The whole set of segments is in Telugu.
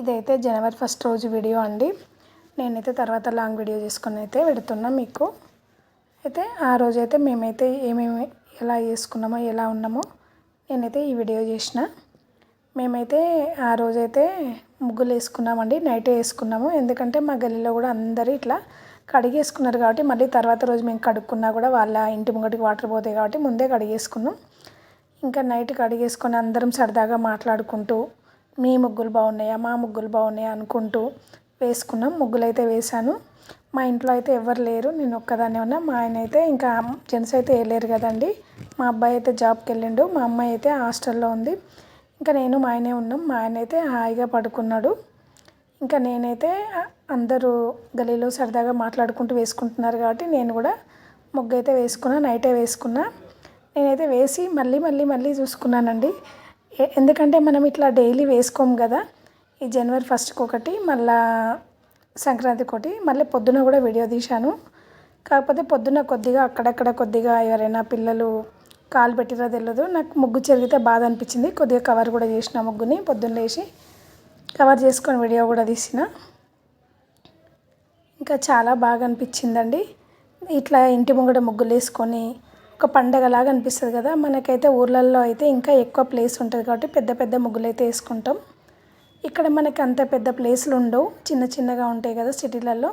ఇదైతే జనవరి ఫస్ట్ రోజు వీడియో అండి. నేనైతే తర్వాత లాంగ్ వీడియో చేసుకుని అయితే పెడుతున్నా మీకు. అయితే ఆ రోజైతే మేమైతే ఏమేమి ఎలా చేసుకున్నామో ఎలా ఉన్నామో నేనైతే ఈ వీడియో చేసిన. మేమైతే ఆ రోజైతే ముగ్గులు వేసుకున్నామండి. నైటే వేసుకున్నాము. ఎందుకంటే మా గల్లీలో కూడా అందరూ ఇట్లా కడిగేసుకున్నారు కాబట్టి మళ్ళీ తర్వాత రోజు మేము కడుక్కున్నా కూడా వాళ్ళ ఇంటి ముంగటికి వాటర్ పోతాయి కాబట్టి ముందే కడిగేసుకున్నాం. ఇంకా నైట్ కడిగేసుకొని అందరం సరదాగా మాట్లాడుకుంటూ మీ ముగ్గులు బాగున్నాయా మా ముగ్గులు బాగున్నాయా అనుకుంటూ వేసుకున్నాం. ముగ్గులు అయితే వేశాను. మా ఇంట్లో అయితే ఎవరు లేరు నేను ఒక్కదాన్నే ఉన్నా. మా ఆయన అయితే ఇంకా జెంట్స్ అయితే వేయలేరు కదండి. మా అబ్బాయి అయితే జాబ్కి వెళ్ళిండు మా అమ్మాయి అయితే హాస్టల్లో ఉంది. ఇంకా నేను మా ఆయనే ఉన్నాం. మా ఆయన అయితే హాయిగా పడుకున్నాడు. ఇంకా నేనైతే అందరూ గలీలో సరదాగా మాట్లాడుకుంటూ వేసుకుంటున్నారు కాబట్టి నేను కూడా ముగ్గు అయితే వేసుకున్నా నైటే వేసుకున్నా. నేనైతే వేసి మళ్ళీ మళ్ళీ మళ్ళీ చూసుకున్నానండి. ఎందుకంటే మనం ఇట్లా డైలీ వేసుకోము కదా. ఈ జనవరి ఫస్ట్కి ఒకటి మళ్ళా సంక్రాంతికి ఒకటి మళ్ళీ పొద్దున కూడా వీడియో తీశాను. కాకపోతే పొద్దున కొద్దిగా అక్కడక్కడ కొద్దిగా ఎవరైనా పిల్లలు కాలు పెట్టిరా తెలియదు నాకు ముగ్గు చెరిగితే బాధ అనిపించింది. కొద్దిగా కవర్ కూడా చేసిన ముగ్గుని పొద్దున్న లేచి కవర్ చేసుకొని వీడియో కూడా తీసిన. ఇంకా చాలా బాగా అనిపించిందండి. ఇట్లా ఇంటి ముంగట ముగ్గులు వేసుకొని ఒక పండగలాగా అనిపిస్తుంది కదా. మనకైతే ఊర్లలో అయితే ఇంకా ఎక్కువ ప్లేస్ ఉంటుంది కాబట్టి పెద్ద పెద్ద ముగ్గులు అయితే వేసుకుంటాం. ఇక్కడ మనకి అంత పెద్ద ప్లేస్లు ఉండవు. చిన్న చిన్నగా ఉంటాయి కదా సిటీలలో.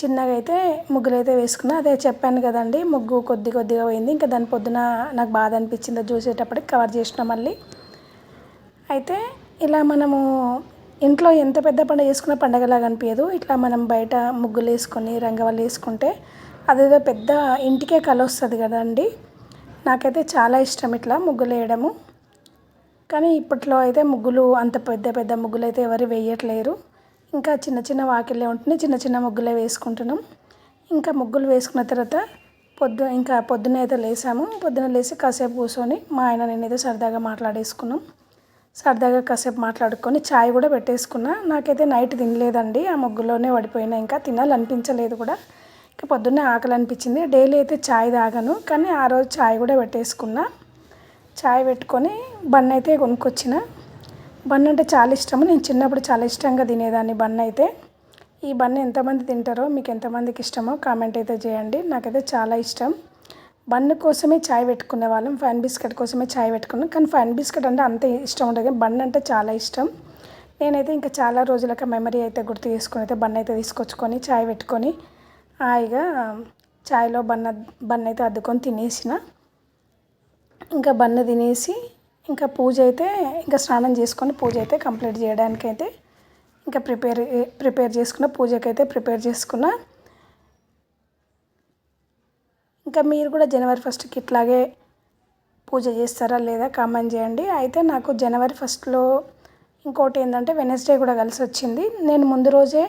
చిన్నగా అయితే ముగ్గులు అయితే వేసుకున్నా. అదే చెప్పాను కదండి ముగ్గు కొద్ది కొద్దిగా పోయింది. ఇంకా దాని పొద్దున నాకు బాధ అనిపించింది. చూసేటప్పటికి కవర్ చేసిన మళ్ళీ. అయితే ఇలా మనము ఇంట్లో ఎంత పెద్ద పండుగ చేసుకున్న పండగలాగా అనిపించదు ఇట్లా మనం బయట ముగ్గులు వేసుకొని రంగవల్లు వేసుకుంటే అదేదో పెద్ద ఇంటికే కల వస్తుంది కదండి. నాకైతే చాలా ఇష్టం ఇట్లా ముగ్గులు వేయడము. కానీ ఇప్పట్లో అయితే ముగ్గులు అంత పెద్ద పెద్ద ముగ్గులు అయితే ఎవరు వేయట్లేరు. ఇంకా చిన్న చిన్న వాకిళ్ళే ఉంటుంది చిన్న చిన్న ముగ్గులే వేసుకుంటున్నాం. ఇంకా ముగ్గులు వేసుకున్న తర్వాత పొద్దు ఇంకా పొద్దున అయితే లేసాము. పొద్దున లేచి కాసేపు కూర్చొని మా ఆయన నేనైతే సరదాగా మాట్లాడేసుకున్నాం. సరదాగా కాసేపు మాట్లాడుకొని చాయ్ కూడా పెట్టేసుకున్నా. నాకైతే నైట్ తినలేదండి. ఆ ముగ్గులోనే పడిపోయినా ఇంకా తినాలనిపించలేదు కూడా. ఇంకా పొద్దున్నే ఆకలి అనిపించింది డైలీ అయితే చాయ్ తాగను. కానీ ఆ రోజు చాయ్ కూడా పెట్టేసుకున్నా. చాయ్ పెట్టుకొని బన్ అయితే కొనుక్కొచ్చిన. బన్ అంటే చాలా ఇష్టము. నేను చిన్నప్పుడు చాలా ఇష్టంగా తినేదాన్ని బన్ అయితే. ఈ బన్ ఎంతమంది తింటారో మీకు ఎంతమందికి ఇష్టమో కామెంట్ అయితే చేయండి. నాకైతే చాలా ఇష్టం. బన్ కోసమే చాయ్ పెట్టుకునే వాళ్ళం. ఫైన్ బిస్కెట్ కోసమే చాయ్ పెట్టుకున్నాం. కానీ ఫైన్ బిస్కెట్ అంటే అంత ఇష్టం ఉండదు. కానీ బన్ అంటే చాలా ఇష్టం. నేనైతే ఇంకా చాలా రోజులకి మెమరీ అయితే గుర్తు చేసుకుని అయితే బన్ అయితే తీసుకొచ్చుకొని చాయ్ పెట్టుకొని హాయిగా చాయ్లో బన్న బన్ అయితే అద్దుకొని తినేసిన. ఇంకా బన్ను తినేసి ఇంకా పూజ అయితే ఇంకా స్నానం చేసుకొని పూజ అయితే కంప్లీట్ చేయడానికైతే ఇంకా ప్రిపేర్ ప్రిపేర్ చేసుకున్న పూజకైతే ప్రిపేర్ చేసుకున్న. ఇంకా మీరు కూడా జనవరి ఫస్ట్కి ఇట్లాగే పూజ చేస్తారా లేదా కామెంట్ చేయండి. అయితే నాకు జనవరి ఫస్ట్లో ఇంకోటి ఏంటంటే వెనస్డే కూడా కలిసి వచ్చింది నేను ముందు రోజే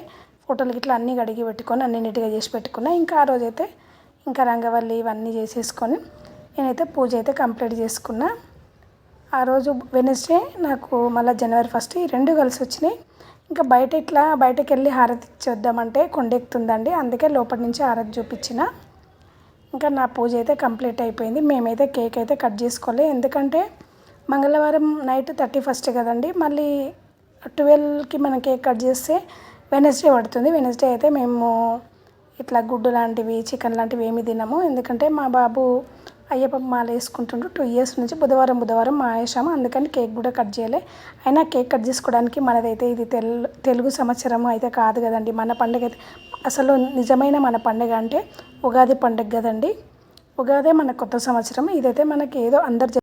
ఫోటోలు ఇట్లా అన్నీ కడిగి పెట్టుకొని అన్నీ నీట్గా చేసి పెట్టుకున్నా ఇంకా ఆ రోజైతే ఇంకా రంగవల్లి ఇవన్నీ చేసేసుకొని నేనైతే పూజ అయితే కంప్లీట్ చేసుకున్నా. ఆ రోజు వెనస్డే నాకు మళ్ళీ జనవరి ఫస్ట్ ఈ రెండు కలిసి వచ్చినాయి. ఇంకా బయట ఇట్లా బయటకు వెళ్ళి హారతి చేద్దామంటే కొండెక్కుతుందండి అందుకే లోపల నుంచి హారతి చూపించిన. ఇంకా నా పూజ అయితే కంప్లీట్ అయిపోయింది. మేమైతే కేక్ అయితే కట్ చేసుకోలే ఎందుకంటే మంగళవారం నైట్ థర్టీ ఫస్ట్ కదండి మళ్ళీ ట్వెల్వ్కి మనం కేక్ కట్ చేస్తే వెనస్డే పడుతుంది. వెనస్డే అయితే మేము ఇట్లా గుడ్డు లాంటివి చికెన్ లాంటివి ఏమి తినము. ఎందుకంటే మా బాబు అయ్యప్ప మాల వేసుకుంటుండ్రు టూ ఇయర్స్ నుంచి బుధవారం బుధవారం మా వేసాము. అందుకని కేక్ కూడా కట్ చేయలే. అయినా కేక్ కట్ చేసుకోవడానికి మనదైతే ఇది తెల్ తెలుగు సంవత్సరం అయితే కాదు కదండి. మన పండుగ అయితే అసలు నిజమైన మన పండుగ అంటే ఉగాది పండుగ కదండి. ఉగాదే మన కొత్త సంవత్సరం. ఇదైతే మనకి ఏదో అందరు